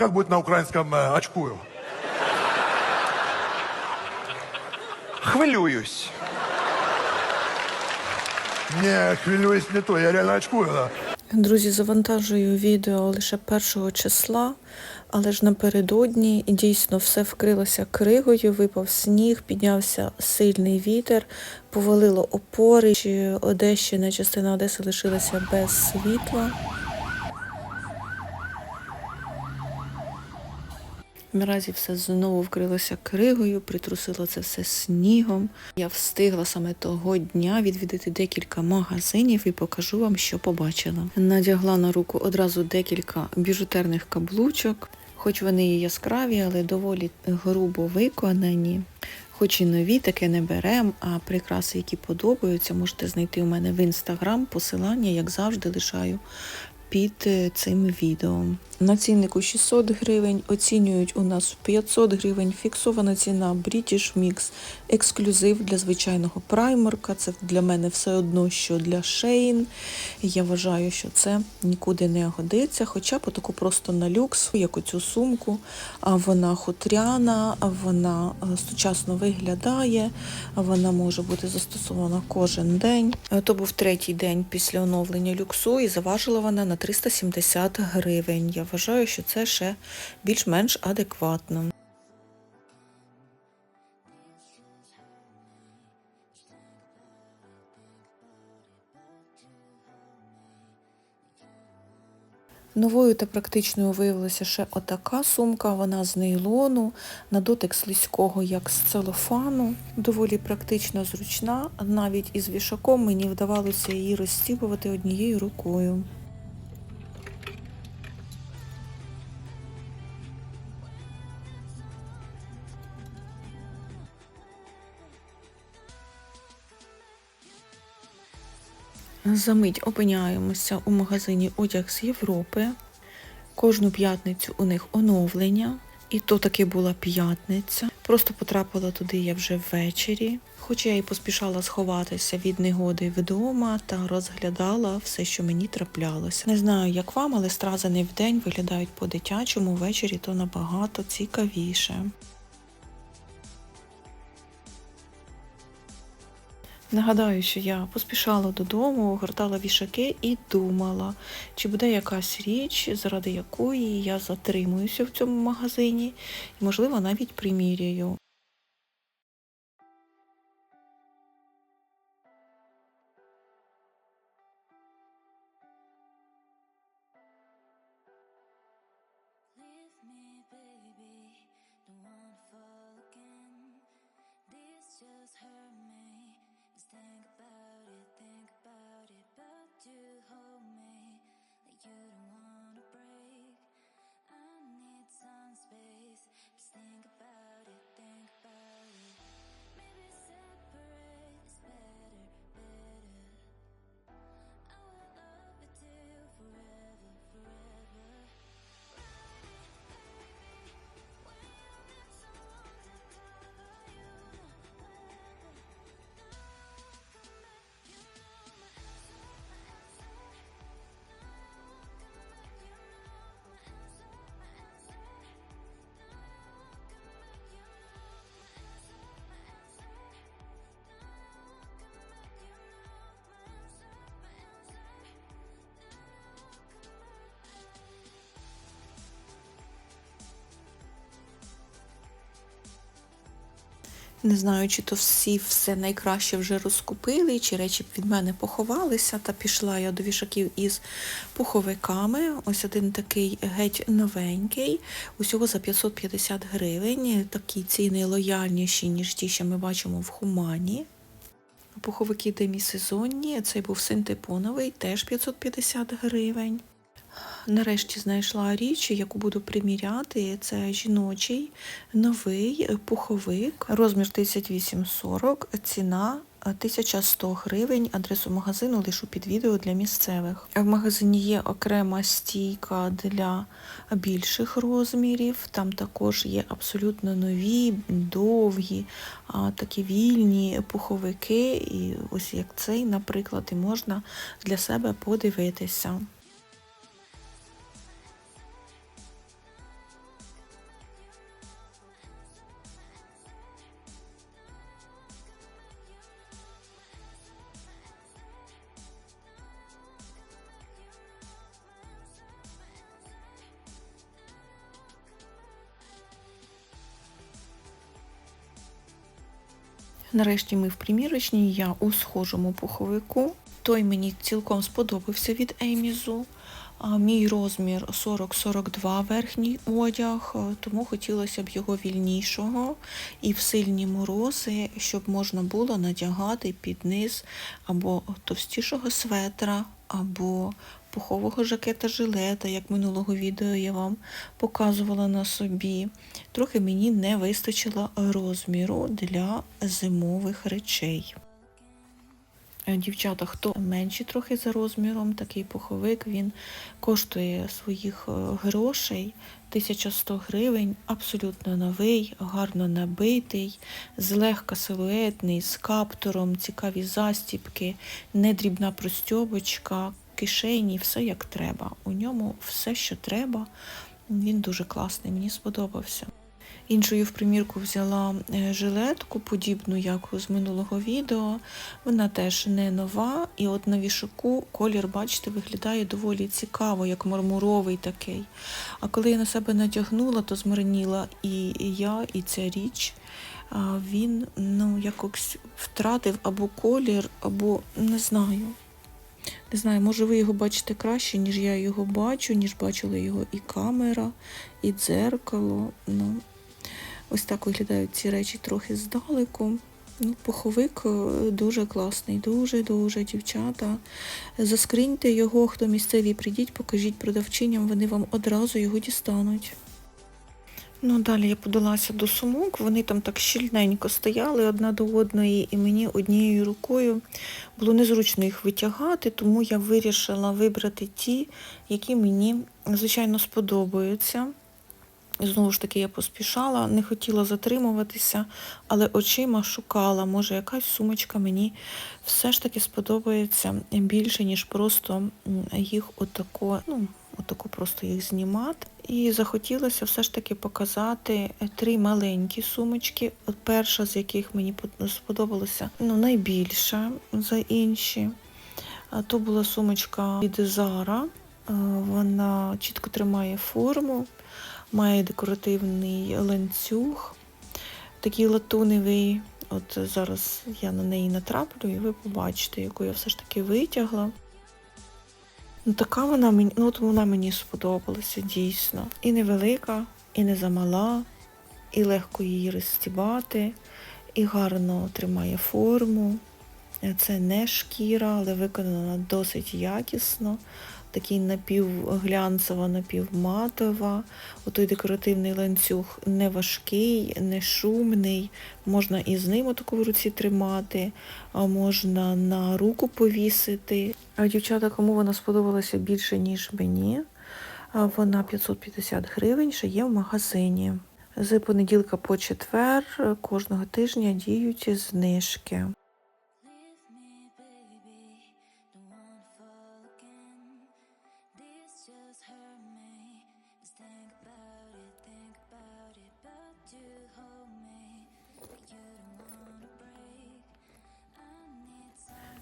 Как будет на украинском э, очкую? Хвилююсь. Не, хвилююсь не то, я реально очкую, да. Друзі, завантажую відео лише першого числа, але ж напередодні дійсно все вкрилося кригою, випав сніг, піднявся сильний вітер, повалило опори. Чи Одещина, частина Одеси лишилася без світла. Наразі все знову вкрилося кригою, притрусило це все снігом. Я встигла саме того дня відвідати декілька магазинів і покажу вам, що побачила. Надягла на руку одразу декілька біжутерних каблучок, хоч вони і яскраві, але доволі грубо виконані. Хоч і нові, таке не берем, а прикраси, які подобаються, можете знайти у мене в інстаграм. Посилання, як завжди, лишаю під е, цим відео. На ціннику 600 гривень, оцінюють у нас 500 гривень, фіксована ціна British Mix, ексклюзив для звичайного прайморка. Це для мене все одно, що для Shein. Я вважаю, що це нікуди не годиться, хоча б таку просто на люкс, як оцю сумку. Вона хутряна, вона е, сучасно виглядає, вона може бути застосована кожен день. Е, То був третій день після оновлення люксу і заважила вона на 370 гривень. Я вважаю, що це ще більш-менш адекватно. Новою та практичною виявилася ще отака сумка, вона з нейлону, на дотик слизького, як з целофану. Доволі практично зручна, навіть із вішаком мені вдавалося її розстібувати однією рукою. Замить опиняємося у магазині Одяг з Європи. Кожну п'ятницю у них оновлення. І то таки була п'ятниця. Просто потрапила туди я вже ввечері. Хоч я і поспішала сховатися від негоди вдома та розглядала все, що мені траплялося. Не знаю, як вам, але стразани в день виглядають по-дитячому, ввечері то набагато цікавіше. Нагадаю, що я поспішала додому, гортала вішаки і думала, чи буде якась річ, заради якої я затримуюся в цьому магазині, і, можливо, навіть приміряю. Не знаю, чи то всі все найкраще вже розкупили, чи речі від мене поховалися. Та пішла я до вішаків із пуховиками. Ось один такий геть новенький, усього за 550 гривень. Такі ціни лояльніші, ніж ті, що ми бачимо в Хумані. Пуховики демісезонні, цей був синтепоновий, теж 550 гривень. Нарешті знайшла річ, яку буду приміряти. Це жіночий новий пуховик, розмір 3840, ціна 1100 гривень. Адресу магазину лишу під відео для місцевих. В магазині є окрема стійка для більших розмірів. Там також є абсолютно нові, довгі, такі вільні пуховики. І ось як цей, наприклад, і можна для себе подивитися. Нарешті ми в примірочній, я у схожому пуховику. Той мені цілком сподобався від Емізу. Мій розмір 40-42 верхній одяг, е, тому хотілося б його вільнішого і в сильні морози, щоб можна було надягати під низ або товстішого светра, або пухового жакета жилета, як минулого відео я вам показувала на собі. Трохи мені не вистачило розміру для зимових речей. Е, Дівчата, хто менші трохи за розміром, такий пуховик він коштує своїх е, грошей 1100 гривень, абсолютно новий, гарно набитий, злегка силуетний, з каптуром, цікаві застіпки, недрібна простьобочка, кишені, все як треба. У ньому все, що треба. Він дуже класний, мені сподобався. Іншою в примірку взяла е, жилетку, подібну як з минулого відео. Вона теж не нова, і от на вішаку колір, бачите, виглядає доволі цікаво, як мармуровий такий. А коли я на себе надягнула, то змарніла і я, і ця річ. Він ну, якось втратив або колір, або не знаю. Не знаю, може ви його бачите краще, ніж я його бачу, ніж бачила його і камера, і дзеркало. Ну, ось так виглядають ці речі трохи здалеку. Ну, пуховик е, дуже класний, дуже-дуже, дівчата. Заскриньте його, хто місцеві, прийдіть, покажіть продавчиням, вони вам одразу його дістануть. Ну, далі я подалася до сумок, вони там так щільненько стояли одна до одної, і мені однією рукою було незручно їх витягати, тому я вирішила вибрати ті, які мені, звичайно, сподобаються. Знову ж таки, я поспішала, не хотіла затримуватися, але очима шукала, може, якась сумочка мені все ж таки сподобається більше, ніж просто їх отако, ну, отако просто їх знімати. І захотілося все ж таки показати три маленькі сумочки. Перша з яких мені сподобалася ну, найбільша за інші. То була сумочка від Zara. Е, Вона чітко тримає форму, має декоративний ланцюг, такий латуневий. От зараз я на неї натраплю, і ви побачите, яку я все ж таки витягла. Ну, така вона мені, ну от вона мені сподобалася дійсно. І невелика, і не замала, і легко її розстібати, і гарно тримає форму. Це не шкіра, але виконана досить якісно. Такий напівглянцева, напівматова. Отой декоративний ланцюг не важкий, не шумний. Можна і з ним отаку в руці тримати, а можна на руку повісити. А дівчата, кому вона сподобалася більше, ніж мені, вона 550 гривень, ще є в магазині. З понеділка по четвер е, кожного тижня діють знижки.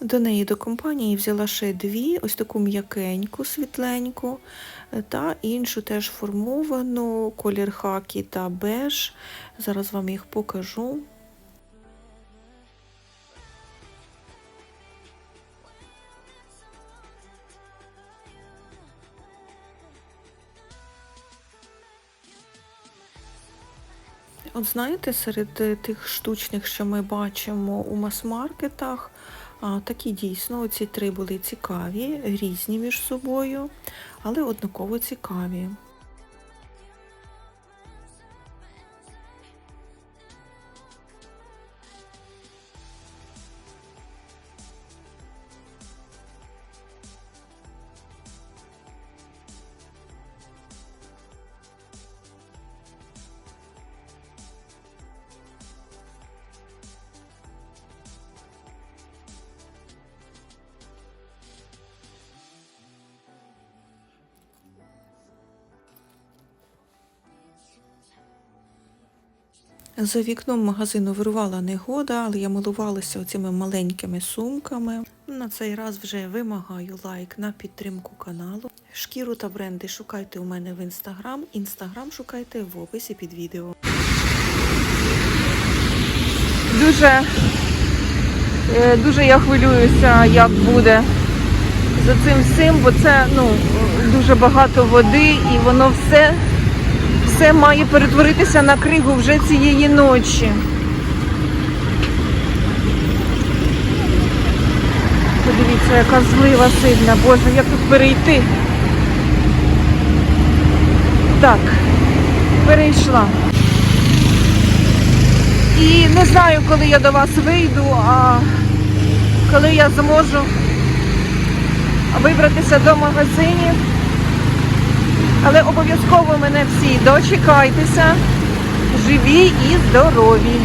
До неї до компанії взяла ще дві, ось таку м'якеньку, світленьку, е, та іншу теж формовану, колір хакі та беж. Зараз вам їх покажу. От знаєте, серед е, тих штучних, що ми бачимо у мас-маркетах, а, такі дійсно, оці три були цікаві, різні між собою, але однаково цікаві. За вікном магазину вирувала негода, але я милувалася оцими маленькими сумками. На цей раз вже вимагаю лайк на підтримку каналу. Шкіру та бренди шукайте у мене в інстаграм. Інстаграм шукайте в описі під відео. Дуже, е, дуже я хвилююся, як буде за цим всім, бо це ну, дуже багато води і воно все, все має перетворитися на кригу вже цієї ночі. Подивіться, яка злива сильна. Боже, як тут перейти? Так, перейшла. І не знаю, коли я до вас вийду, а коли я зможу вибратися до магазинів. Але обов'язково мене всі дочекайтеся, живі і здорові.